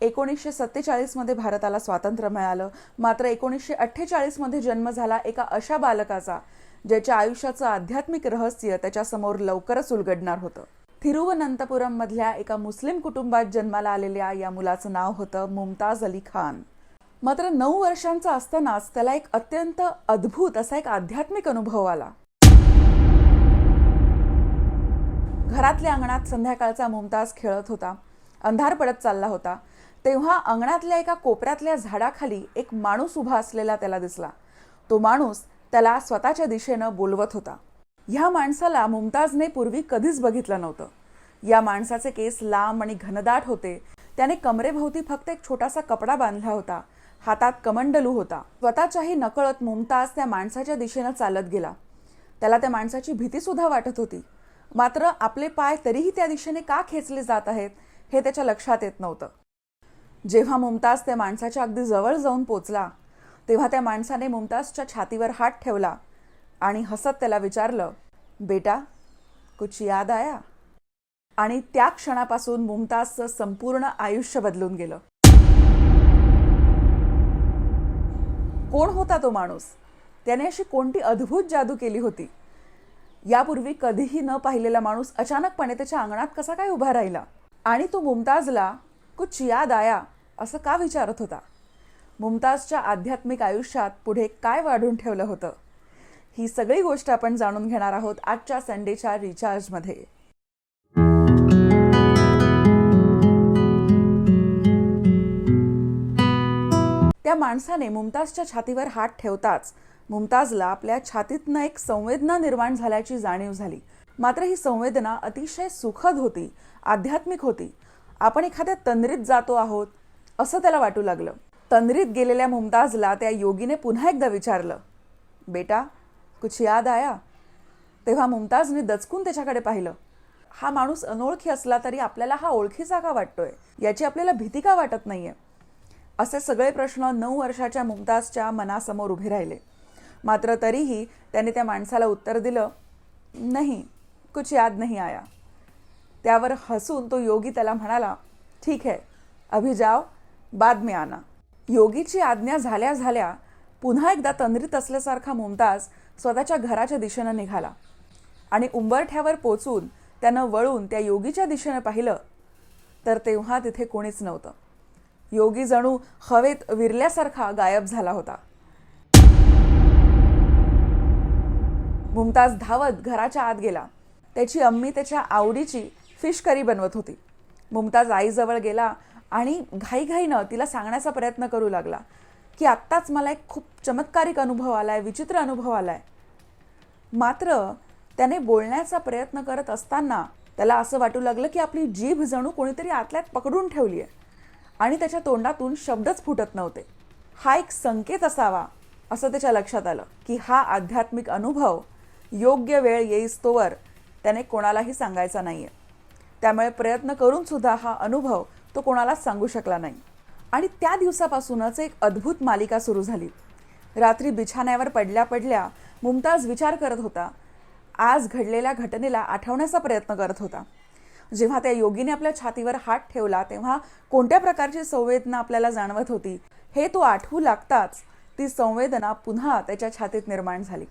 एकोणीसशे सत्तेचाळीसमध्ये भारताला स्वातंत्र्य मिळालं. मात्र एकोणीसशे अठ्ठेचाळीसमध्ये जन्म झाला एका अशा बालकाचा ज्याच्या आयुष्याचं आध्यात्मिक रहस्य त्याच्यासमोर लवकरच उलगडणार होतं. थिरुवनंतपुरममधल्या एका मुस्लिम कुटुंबात जन्माला आलेल्या या मुलाचं नाव होतं मुमताज अली खान. मात्र नऊ वर्षांचा असतानाच त्याला एक अत्यंत अद्भुत असा एक आध्यात्मिक अनुभव आला. घरातल्या अंगणात संध्याकाळचा मुमताज खेळत होता. अंधार पडत चालला होता. तेव्हा अंगणातल्या एका कोपऱ्यातल्या झाडाखाली एक माणूस उभा असलेला त्याला दिसला. तो माणूस त्याला स्वतःच्या दिशेनं बोलवत होता. ह्या माणसाला मुमताजने पूर्वी कधीच बघितलं नव्हतं. या माणसाचे केस लांब आणि घनदाट होते. त्याने कमरेभोवती फक्त एक छोटासा कपडा बांधला होता. हातात कमंडलू होता. स्वतःच्याही नकळत मुमताज त्या माणसाच्या दिशेनं चालत गेला. त्याला त्या माणसाची भीती सुद्धा वाटत होती. मात्र आपले पाय तरीही त्या दिशेने का खेचले जात आहेत हे त्याच्या लक्षात येत नव्हतं. जेव्हा मुमताज त्या माणसाच्या अगदी जवळ जाऊन पोचला तेव्हा त्या माणसाने मुमताजच्या छातीवर हात ठेवला आणि हसत त्याला विचारलं बेटा कुछ याद आया? आणि त्या क्षणापासून मुमताजचं संपूर्ण आयुष्य बदलून गेलं. कोण होता तो माणूस? त्याने अशी कोणती अद्भुत जादू केली होती? यापूर्वी कधीही न पाहिलेला माणूस अचानकपणे त्याच्या अंगणात कसा काय उभा राहिला? आणि तो मुमताजला कुछ याद आया असं का विचारत होता? मुमताजच्या आध्यात्मिक आयुष्यात पुढे काय वाढून ठेवलं होतं? ही सगळी गोष्ट आपण जाणून घेणार आहोत आजच्या संडेच्या रिचार्जमध्ये. त्या माणसाने मुमताजच्या छातीवर हात ठेवताच मुमताजला आपल्या छातीतनं एक संवेदना निर्माण झाल्याची जाणीव झाली. मात्र ही संवेदना अतिशय सुखद होती आध्यात्मिक होती. आपण एखाद्या तंद्रीत जातो आहोत असं त्याला वाटू लागलं. तंद्रीत गेलेल्या मुमताजला त्या योगीने पुन्हा एकदा विचारलं बेटा कुछ याद आया? तेव्हा मुमताजने दचकून त्याच्याकडे पाहिलं. हा माणूस अनोळखी असला तरी आपल्याला हा ओळखीचा का वाटतोय? याची आपल्याला भीती का वाटत नाहीये? असे सगळे प्रश्न नऊ वर्षाच्या मुमताजच्या मनासमोर उभे राहिले. मात्र तरीही त्याने त्या माणसाला उत्तर दिलं नाही कुछ याद नाही आया. त्यावर हसून तो योगी त्याला म्हणाला ठीक आहे अभिजाव बाद में आना. योगीची आज्ञा झाल्या झाल्या पुन्हा एकदा तंद्रीत असल्यासारखा मुमताज स्वतःच्या घराच्या दिशेनं निघाला आणि उंबरठ्यावर पोचून त्यानं वळून त्या योगीच्या दिशेनं पाहिलं तर तेव्हा तिथे कोणीच नव्हतं. योगी जणू हवेत विरल्यासारखा गायब झाला होता. मुमताज धावत घराच्या आत गेला. त्याची अम्मी त्याच्या आवडीची फिश करी बनवत होती. मुमताज आईजवळ गेला आणि घाईघाईनं तिला सांगण्याचा प्रयत्न करू लागला की आत्ताच मला एक खूप चमत्कारिक अनुभव आला आहे विचित्र अनुभव आला आहे मात्र त्याने बोलण्याचा प्रयत्न करत असताना त्याला असं वाटू लागलं की आपली जीभ जणू कोणीतरी आतल्यात पकडून ठेवली आहे आणि त्याच्या तोंडातून शब्दच फुटत नव्हते. हा एक संकेत असावा असं त्याच्या लक्षात आलं की हा आध्यात्मिक अनुभव योग्य वेळ येईस्तोवर त्याने कोणालाही सांगायचा नाही आहे त्यामुळे प्रयत्न करून सुद्धा हा अनुभव तो कोणालाच सांगू शकला नाही. आणि त्या दिवसापासूनच एक अद्भुत मालिका सुरू झाली. रात्री बिछाण्यावर पडल्या पडल्या मुमताज विचार करत होता. आज घडलेल्या घटनेला आठवण्याचा प्रयत्न करत होता. जेव्हा त्या योगीने आपल्या छातीवर हात ठेवला तेव्हा कोणत्या प्रकारची संवेदना आपल्याला जाणवत होती हे तो आठवू लागताच ती संवेदना पुन्हा त्याच्या छातीत निर्माण झाली.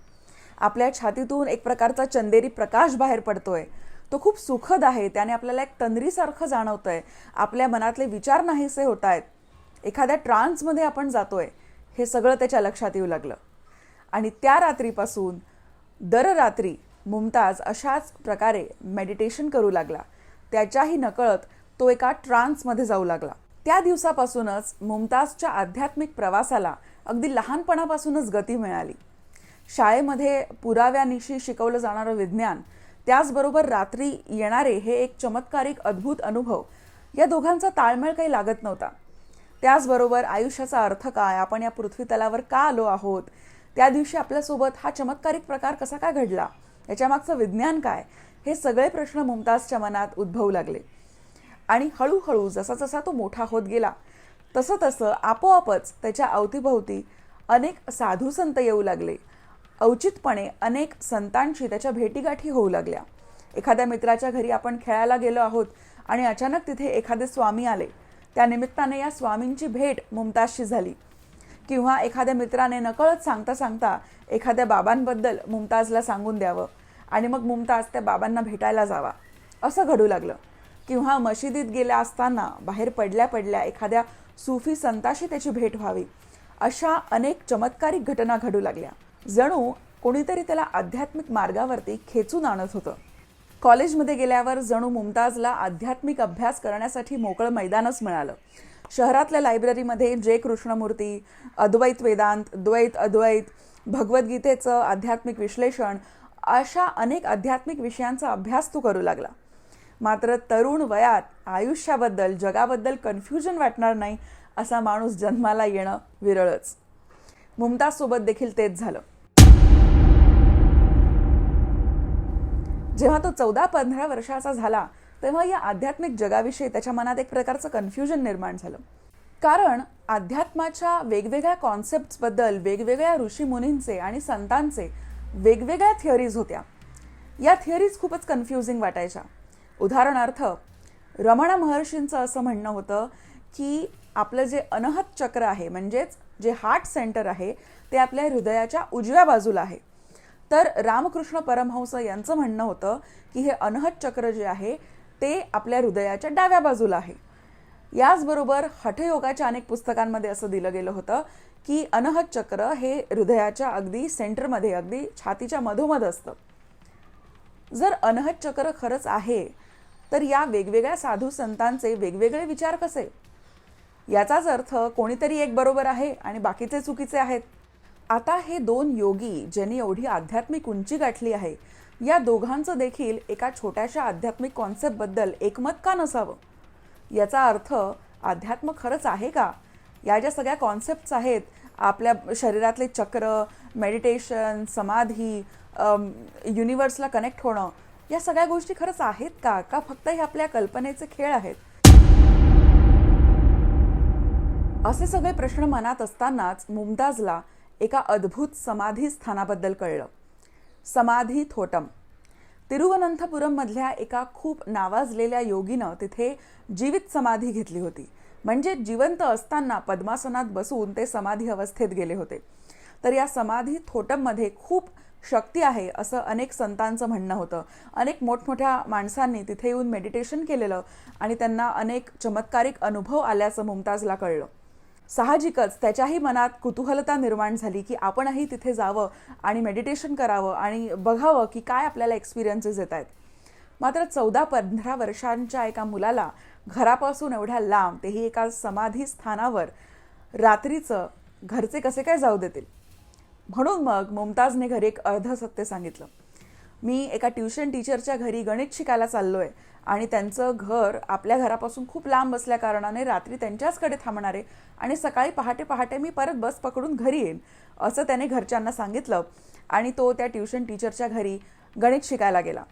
आपल्या छातीतून एक प्रकारचा चंदेरी प्रकाश बाहेर पडतोय. तो खूप सुखद आहे त्याने आपल्याला एक तंद्रीसारखं जाणवतंय. आपल्या मनातले विचार नाहीसे होत आहेत. एखाद्या ट्रान्समध्ये आपण जातोय हे सगळं त्याच्या लक्षात येऊ लागलं. आणि त्या रात्रीपासून दर रात्री मुमताज अशाच प्रकारे मेडिटेशन करू लागला. त्याच्याही नकळत तो एका ट्रान्समध्ये जाऊ लागला. त्या दिवसापासूनच मुमताजच्या आध्यात्मिक प्रवासाला अगदी लहानपणापासूनच गती मिळाली. शाळेमध्ये पुराव्यानिशी शिकवलं जाणारं विज्ञान त्याचबरोबर रात्री येणारे हे एक चमत्कारिक अद्भुत अनुभव. या दोघांचा ताळमेळ काही लागत नव्हता. त्याचबरोबर आयुष्याचा अर्थ काय? आपण या पृथ्वी तलावर का आलो आहोत? त्या दिवशी आपल्यासोबत हा चमत्कारिक प्रकार कसा काय घडला? याच्यामागचं विज्ञान काय? हे सगळे प्रश्न मुमताजच्या मनात उद्भवू लागले. आणि हळूहळू जसा जसा तो मोठा होत गेला तसं तसं आपोआपच त्याच्या अवतीभोवती अनेक साधू संत येऊ लागले. औचितपणे अनेक संतांशी त्याच्या भेटीगाठी होऊ लागल्या. एखाद्या मित्राच्या घरी आपण खेळायला गेलो आहोत आणि अचानक तिथे एखादे स्वामी आले. त्या निमित्ताने या स्वामींची भेट मुमताजशी झाली. किंवा एखाद्या मित्राने नकळत सांगता सांगता एखाद्या बाबांबद्दल मुमताजला सांगून द्यावं आणि मग मुमताज त्या बाबांना भेटायला जावा. असं घडू लागलं. किंवा मशिदीत गेल्या असताना बाहेर पडल्या पडल्या एखाद्या सुफी संताशी त्याची भेट व्हावी. अशा अनेक चमत्कारिक घटना घडू लागल्या. जणू कोणीतरी त्याला आध्यात्मिक मार्गावरती खेचून आणत होतं. कॉलेजमध्ये गेल्यावर जणू मुमताजला आध्यात्मिक अभ्यास करण्यासाठी मोकळं मैदानच मिळालं. शहरातल्या लायब्ररीमध्ये जे कृष्णमूर्ती अद्वैत वेदांत द्वैत अद्वैत भगवद्गीतेचं आध्यात्मिक विश्लेषण अशा अनेक आध्यात्मिक विषयांचा अभ्यास तू करू लागला. मात्र तरुण वयात आयुष्याबद्दल जगाबद्दल कन्फ्युजन वाटणार नाही असा माणूस जन्माला येणं विरळच. मुमताजसोबत देखील तेच झालं. जेव्हा तो चौदा पंधरा वर्षाचा झाला तेव्हा या आध्यात्मिक जगाविषयी त्याच्या मनात एक प्रकारचं कन्फ्युजन निर्माण झालं. कारण अध्यात्माच्या वेगवेगळ्या कॉन्सेप्टबद्दल वेगवेगळ्या ऋषीमुनींचे आणि संतांचे वेगवेगळ्या थिअरीज होत्या. या थिअरीज खूपच कन्फ्युजिंग वाटायच्या. उदाहरणार्थ रमण महर्षींचं असं म्हणणं होतं की आपलं जे अनहत चक्र आहे म्हणजेच जे हार्ट सेंटर आहे ते आपल्या हृदयाच्या उजव्या बाजूला आहे. तर रामकृष्ण परमहंस यांचं म्हणणं होतं की हे अनहत चक्र जे आहे ते आपल्या हृदयाच्या डाव्या बाजूला आहे. याचबरोबर हठयोगाच्या अनेक पुस्तकांमध्ये असं दिलं गेलं होतं की अनहत चक्र हे हृदयाच्या अगदी सेंटरमध्ये अगदी छातीच्या मधोमध असतं. जर अनहत चक्र खरंच आहे तर या वेगवेगळ्या साधू संतांचे वेगवेगळे विचार कसे? याचाच अर्थ कोणीतरी एक बरोबर आहे आणि बाकीचे चुकीचे आहेत. आता हे दोन योगी ज्यांनी एवढी आध्यात्मिक उंची गाठली आहे या दोघांचं देखील एका छोट्याशा आध्यात्मिक कॉन्सेप्टबद्दल एकमत का नसावं? याचा अर्थ अध्यात्म खरंच आहे का? या ज्या सगळ्या कॉन्सेप्ट्स आहेत आपल्या शरीरातले चक्र मेडिटेशन समाधी युनिवर्सला कनेक्ट होणं या सगळ्या गोष्टी खरंच आहेत का? का फक्त हे आपल्या कल्पनेचे खेळ आहेत? असे सगळे प्रश्न मनात असतानाच मुमताजला एका अद्भुत समाधी स्थानाबद्दल कळलं. समाधी थोटम. तिरुवनंतपुरममधल्या एका खूप नावाजलेल्या योगीनं तिथे जीवित समाधी घेतली होती. म्हणजे जिवंत असताना पद्मासनात बसून ते समाधी अवस्थेत गेले होते. तर या समाधी थोटममध्ये खूप शक्ती आहे असं अनेक संतांचं म्हणणं होतं. अनेक मोठमोठ्या माणसांनी तिथे येऊन मेडिटेशन केलेलं आणि त्यांना अनेक चमत्कारिक अनुभव आल्याचं मुमताजला कळलं. साहजिकच त्याच्याही मनात कुतूहलता निर्माण झाली की आपणही तिथे जावं आणि मेडिटेशन करावं आणि बघावं की काय आपल्याला एक्सपिरियन्सेस येत आहेत. मात्र चौदा पंधरा वर्षांच्या एका मुलाला घरापासून एवढ्या लांब तेही एका समाधी स्थानावर रात्रीचं घरचे कसे काय जाऊ देतील? म्हणून मग मुमताजने घरी एक अर्ध सत्य सांगितलं. मी एका ट्युशन टीचरच्या घरी गणित शिकायला चाललो आहे आणि त्यांचं घर आपल्या घरापासून खूप लांब असल्या कारणाने रात्री त्यांच्याचकडे थांबणारे आणि सकाळी पहाटे पहाटे मी परत बस पकडून घरी येईन असं त्याने घरच्यांना सांगितलं. आणि तो त्या ट्युशन टीचरच्या घरी गणित शिकायला गेला.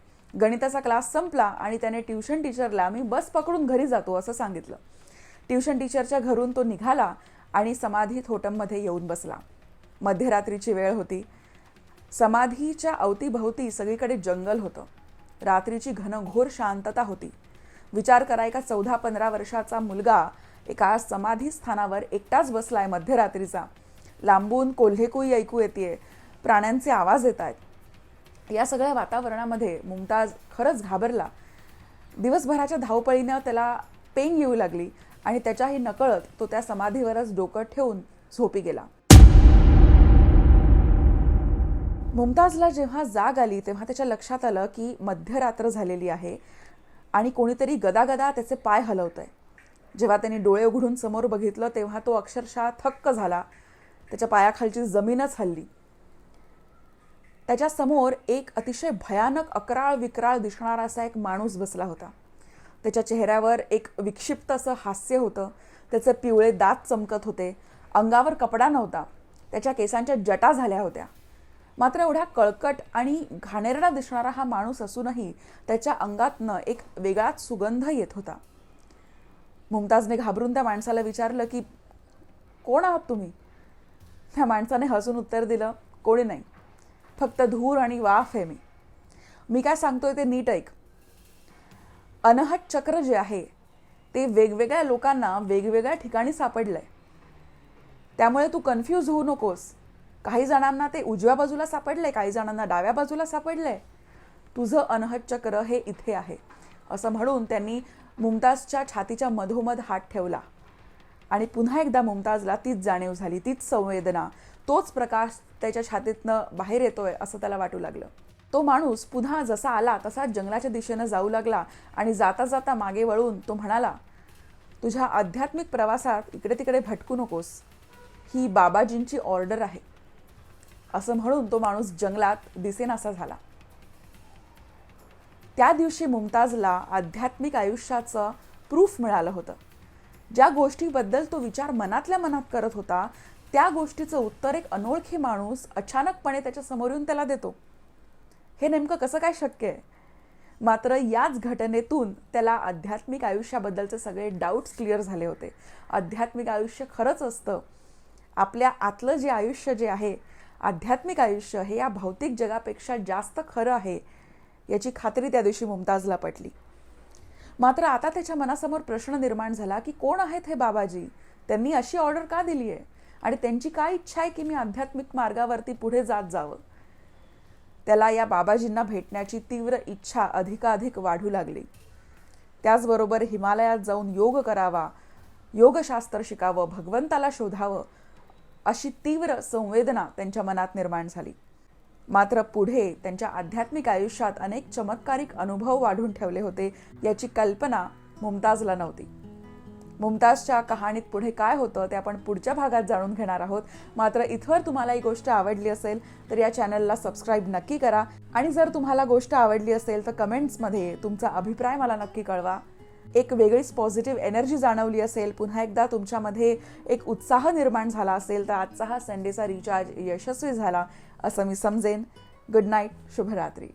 गणिताचा क्लास संपला आणि त्याने ट्युशन टीचरला मी बस पकडून घरी जातो असं सांगितलं. ट्युशन टीचरच्या घरून तो निघाला आणि समाधी थोटममध्ये येऊन बसला. मध्यरात्रीची वेळ होती. समाधीच्या अवतीभवती सगळीकडे जंगल होतं. रात्रीची घनघोर शांतता होती. विचार करा एका चौदा पंधरा वर्षाचा मुलगा एका समाधी स्थानावर एकटाच बसलाय मध्यरात्रीचा. लांबून कोल्हेकुई ऐकू येते प्राण्यांचे आवाज येत आहेत या सगळ्या वातावरणामध्ये मुमताज खरंच घाबरला. दिवसभराच्या धावपळीनं त्याला पेंग येऊ लागली आणि त्याच्याही नकळत तो त्या समाधीवरच डोकं ठेवून झोपी गेला. मुमताजला जेव्हा जाग आली तेव्हा त्याच्या लक्षात आलं की मध्यरात्र झालेली आहे आणि कोणीतरी गदागदा त्याचे पाय हलवत आहे जेव्हा त्याने डोळे उघडून समोर बघितलं तेव्हा तो अक्षरशः थक्क झाला. त्याच्या पायाखालची जमीनच हल्ली. त्याच्यासमोर एक अतिशय भयानक अकराळ विक्राळ दिसणारा असा एक माणूस बसला होता. त्याच्या चेहऱ्यावर एक विक्षिप्त असं हास्य होतं. त्याचे पिवळे दात चमकत होते. अंगावर कपडा नव्हता. त्याच्या केसांच्या जटा झाल्या होत्या. मात्र एवढ्या कळकट आणि घाणेरडा दिसणारा हा माणूस असूनही त्याच्या अंगातनं एक वेगळाच सुगंध येत होता. मुमताजने घाबरून त्या माणसाला विचारलं की कोण आहात तुम्ही? त्या माणसाने हसून उत्तर दिलं कोणी नाही. फक्त धूर आणि वाफ आहे मी. मी काय सांगतोय ते नीट ऐक. अनहट चक्र जे आहे ते वेगवेगळ्या लोकांना वेगवेगळ्या ठिकाणी सापडलंय. त्यामुळे तू कन्फ्यूज होऊ नकोस. काही जणांना ते उजव्या बाजूला सापडलंय काही जणांना डाव्या बाजूला सापडलंय. तुझं अनहद चक्र हे इथे आहे. असं म्हणून त्यांनी मुमताजच्या छातीच्या मधोमध हात ठेवला. आणि पुन्हा एकदा मुमताजला तीच जाणीव झाली तीच संवेदना. तोच प्रकाश त्याच्या छातीतनं बाहेर येतोय असं त्याला वाटू लागलं. तो माणूस पुन्हा जसा आला तसा जंगलाच्या दिशेनं जाऊ लागला आणि जाता जाता मागे वळून तो म्हणाला तुझ्या आध्यात्मिक प्रवासात इकडे तिकडे भटकू नकोस. ही बाबाजींची ऑर्डर आहे. असं म्हणून तो माणूस जंगलात दिसेनासा झाला. त्या दिवशी मुमताजला आध्यात्मिक आयुष्याचं प्रूफ मिळालं होतं. ज्या गोष्टीबद्दल तो विचार मनातल्या मनात करत होता त्या गोष्टीचं उत्तर एक अनोळखी माणूस अचानकपणे त्याच्यासमोर येऊन त्याला देतो. हे नेमकं कसं काय शक्य आहे? मात्र याच घटनेतून त्याला आध्यात्मिक आयुष्याबद्दलचे सगळे डाऊट्स क्लिअर झाले होते. आध्यात्मिक आयुष्य खरंच असतं. आपल्या आतलं जे आयुष्य जे आहे आध्यात्मिक आयुष्य हे या भौतिक जगापेक्षा जास्त खरं आहे याची खात्री त्या दिवशी मुमताजला पटली. मात्र आता त्याच्या मनासमोर प्रश्न निर्माण झाला की कोण आहेत हे बाबाजी? त्यांनी अशी ऑर्डर का दिली आहे? आणि त्यांची काय इच्छा आहे की मी आध्यात्मिक मार्गावरती पुढे जात जावं? त्याला या बाबाजींना भेटण्याची तीव्र इच्छा अधिकाधिक वाढू लागली. त्याचबरोबर हिमालयात जाऊन योग करावा योगशास्त्र शिकावं भगवंताला शोधावं अशी तीव्र संवेदना त्यांच्या मनात निर्माण झाली. मात्र पुढे त्यांच्या आध्यात्मिक आयुष्यात अनेक चमत्कारिक अनुभव वाढून ठेवले होते याची कल्पना मुमताजला नव्हती. मुमताजच्या कहाणीत पुढे काय होतं ते आपण पुढच्या भागात जाणून घेणार आहोत. मात्र इथवर तुम्हाला ही गोष्ट आवडली असेल तर या चॅनलला सबस्क्राईब नक्की करा. आणि जर तुम्हाला गोष्ट आवडली असेल तर कमेंट्समध्ये तुमचा अभिप्राय मला नक्की कळवा. एक वेगळीच पॉझिटिव्ह एनर्जी जाणवली असेल. पुन्हा एकदा तुमच्यामध्ये एक उत्साह निर्माण झाला असेल तर आजचा हा संडेचा रिचार्ज यशस्वी झाला असं मी समजेन. गुड नाईट शुभरात्री.